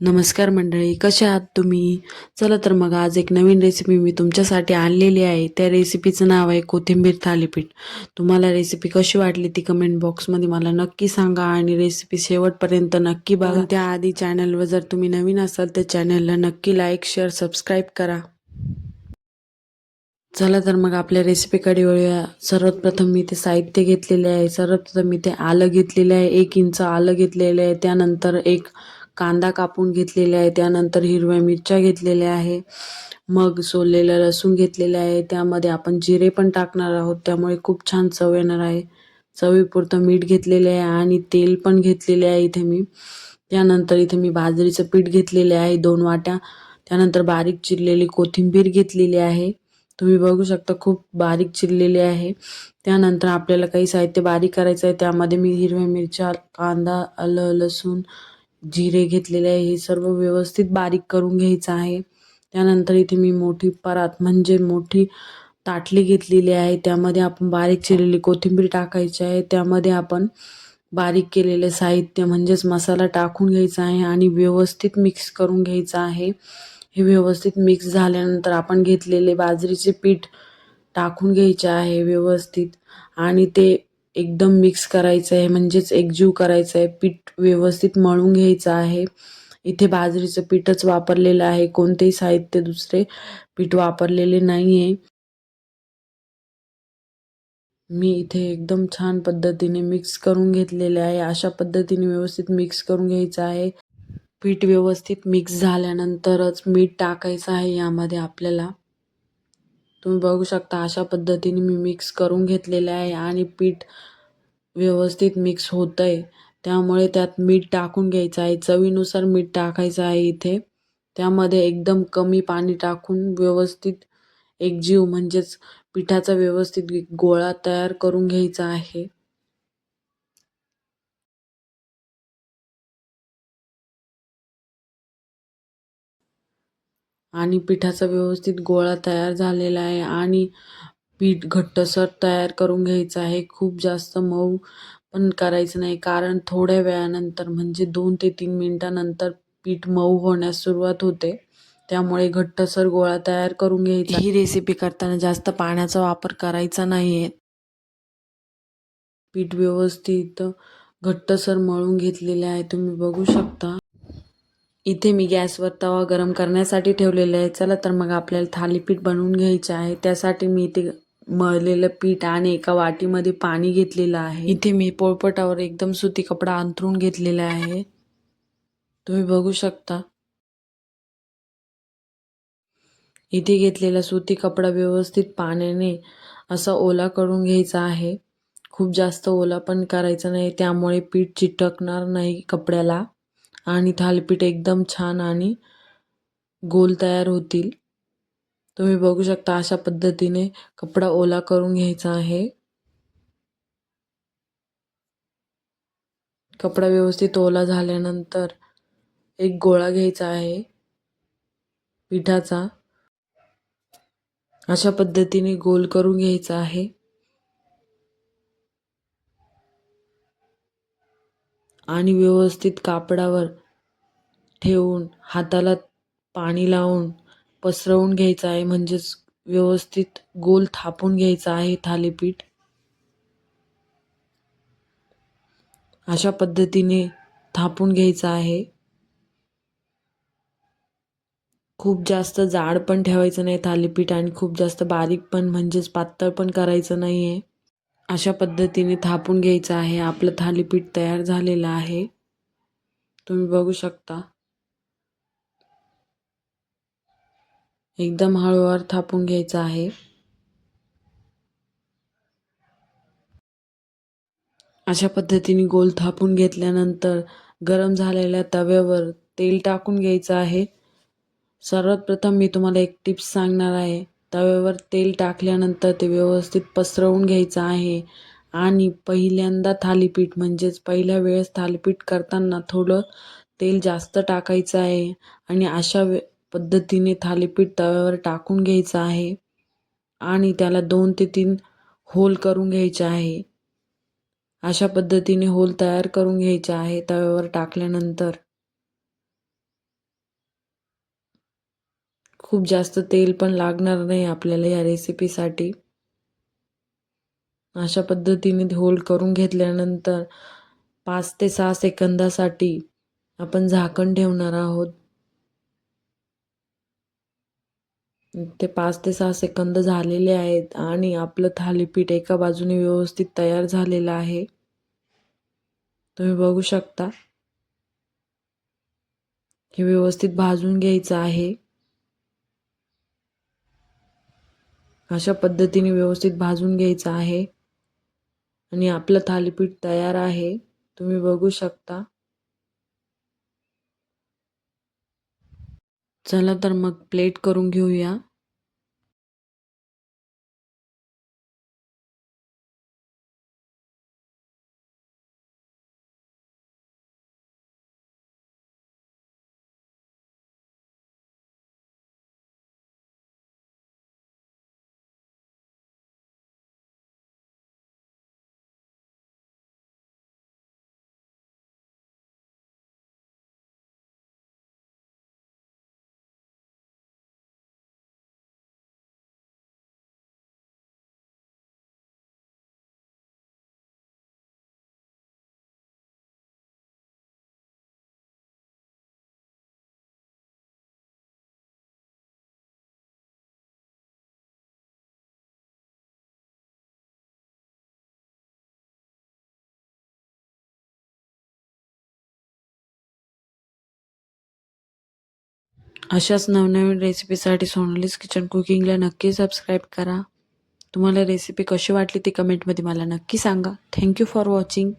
नमस्कार मंडळी कसे आहात तुम्ही? चला तर मग आज एक नवीन रेसिपी मी तुमच्यासाठी आणलेली आहे. त्या रेसिपीचं नाव आहे कोथिंबीर थालीपीठ. तुम्हाला रेसिपी कशी वाटली ती कमेंट बॉक्समध्ये मला नक्की सांगा आणि रेसिपी शेवटपर्यंत नक्की बघा. त्याआधी चॅनलवर जर तुम्ही नवीन असाल तर चॅनलला नक्की लाईक शेअर सबस्क्राईब करा. चला तर मग आपल्या रेसिपीकडे वळूया. सर्वात प्रथम मी ते साहित्य घेतलेले आहे. सर्वात प्रथम मी ते आलं घेतलेले आहे. एक इंच आलं घेतलेलं आहे. त्यानंतर एक कांदा कापून घेतलेला आहे त्यानंतर हिरव्या मिरच्या घेतलेल्या आहे मग सोललेलं लसूण घेतलेलं आहे त्यामध्ये आपण जिरे पण टाकणार आहोत त्यामुळे खूप छान चव येणार आहे. चवीपुरतं मीठ घेतलेले आहे आणि तेल पण घेतलेले आहे इथे मी. त्यानंतर इथे मी बाजरीचं पीठ घेतलेले आहे दोन वाट्या. त्यानंतर बारीक चिरलेली कोथिंबीर घेतलेली आहे. तुम्ही बघू शकता खूप बारीक चिरलेली आहे. त्यानंतर आपल्याला काही साहित्य बारीक करायचं आहे त्यामध्ये मी हिरव्या मिरच्या कांदा आलं लसूण जिरे घेतलेले आहे हे सर्व व्यवस्थित बारीक करून घ्यायचं आहे. त्यानंतर इथे मी मोठी परात म्हणजे मोठी ताटली घेतलेली आहे. त्यामध्ये आपण बारीक चिरलेली कोथिंबीर टाकायची आहे. त्यामध्ये आपण बारीक केलेले साहित्य म्हणजेच मसाला टाकून घ्यायचा आहे आणि व्यवस्थित मिक्स करून घ्यायचं आहे. हे व्यवस्थित मिक्स झाल्यानंतर आपण घेतलेले बाजरीचे पीठ टाकून घ्यायचे आहे व्यवस्थित. आणि ते एकदम मिक्स करायचं आहे म्हणजेच एकजीव करायचं आहे पीठ व्यवस्थित मळून घ्यायचं आहे. इथे बाजरीचं पीठच वापरलेलं आहे कोणतेही साहित्य दुसरे पीठ वापरलेले नाही आहे मी इथे एकदम छान पद्धतीने मिक्स करून घेतलेले आहे अशा पद्धतीने व्यवस्थित मिक्स करून घ्यायचं आहे. पीठ व्यवस्थित मिक्स झाल्यानंतरच मीठ टाकायचं आहे यामध्ये आपल्याला. तुम्ही बघू शकता अशा पद्धतीने मी मिक्स करून घेतलेले आहे आणि पीठ व्यवस्थित मिक्स होतं आहे त्यामुळे त्यात मीठ टाकून घ्यायचं आहे. चवीनुसार मीठ टाकायचं आहे इथे. त्यामध्ये एकदम कमी पाणी टाकून व्यवस्थित एकजीव म्हणजेच पिठाचा व्यवस्थित गोळा तयार करून घ्यायचा आहे. आणि पिठाचा व्यवस्थित गोळा तयार झालेला आहे आणि पीठ घट्टसर तयार करून घ्यायचं आहे. खूप जास्त मऊ पण करायचं नाही कारण थोड्या वेळानंतर म्हणजे दोन ते तीन मिनटानंतर पीठ मऊ होण्यास सुरुवात होते. त्यामुळे घट्टसर गोळा तयार करून घ्यायचा. ही रेसिपी करताना जास्त पाण्याचा वापर करायचा नाही आहे पीठ व्यवस्थित घट्टसर मळून घेतलेले आहे. तुम्ही बघू शकता. इथे मी गॅसवर तवा गरम करण्यासाठी ठेवलेला आहे. चला तर मग आपल्याला थालीपीठ बनवून घ्यायचं आहे. त्यासाठी मी इथे मळलेलं पीठ आणि एका वाटीमध्ये पाणी घेतलेलं आहे. इथे मी पोळपटावर एकदम सुती कपडा अंथरून घेतलेला आहे. तुम्ही बघू शकता. इथे घेतलेला सुती कपडा व्यवस्थित पाण्याने असा ओला करून घ्यायचा आहे. खूप जास्त ओला पण करायचा नाही. त्यामुळे पीठ चिटकणार नाही कपड्याला. आणि थालीपीठ एकदम छान आणि गोल तयार होतील. तुम्ही बघू शकता अशा पद्धतीने कपडा ओला करून घ्यायचा आहे. कपडा व्यवस्थित ओला झाल्यानंतर एक गोळा घ्यायचा आहे पिठाचा. अशा पद्धतीने गोल करून घ्यायचा आहे. आणि व्यवस्थित कापडावर ठेवून हाताला पाणी लावून पसरवून घ्यायचं आहे. म्हणजेच व्यवस्थित गोल थापून घ्यायचं आहे थालीपीठ. अशा पद्धतीने थापून घ्यायचं आहे. खूप जास्त जाड पण ठेवायचं नाही थालीपीठ आणि खूप जास्त बारीक पण म्हणजेच पातळ पण करायचं नाही आहे अशा पद्धतीने थापून घ्यायचं आहे. आपलं थालीपीठ तयार झालेलं आहे. तुम्ही बघू शकता. एकदम हळूवार थापून घ्यायचं आहे. अशा पद्धतीने गोल थापून घेतल्यानंतर गरम झालेल्या तव्यावर तेल टाकून घ्यायचं आहे. सर्वात प्रथम मी तुम्हाला एक टिप्स सांगणार आहे. तव्यावर तेल टाकल्यानंतर ते व्यवस्थित पसरवून घ्यायचं आहे. आणि पहिल्यांदा थालीपीठ म्हणजेच पहिल्या वेळेस थालीपीठ करताना थोडं तेल जास्त टाकायचं आहे. आणि अशा वे पद्धतीने थालीपीठ तव्यावर टाकून घ्यायचं आहे. आणि त्याला दोन ते तीन होल करून घ्यायचे आहे. अशा पद्धतीने होल तयार करून घ्यायचे आहे तव्यावर टाकल्यानंतर. खूप जास्त तेल पण लागणार नाही आपल्याला या रेसिपीसाठी अशा पद्धतीने होल्ड करून घेतल्यानंतर पाच ते सहा सेकंदासाठी आपण झाकण ठेवणार आहोत. ते पाच ते सहा सेकंद झालेले आहेत आणि आपलं थालीपीठ एका बाजूने व्यवस्थित तयार झालेलं आहे. तुम्ही बघू शकता. हे व्यवस्थित भाजून घ्यायचं आहे. अशा पद्धतीने व्यवस्थित भाजून घ्यायचं आहे. आणि आपलं थालीपीठ तयार आहे. तुम्ही बघू शकता. चला तर मग प्लेट करून घेऊया. अशाच नवनवीन रेसिपीसाठी सोनालीज किचन कुकिंगला नक्की सबस्क्राईब करा. तुम्हाला रेसिपी कशी वाटली ती कमेंटमध्ये मला नक्की सांगा. Thank you for watching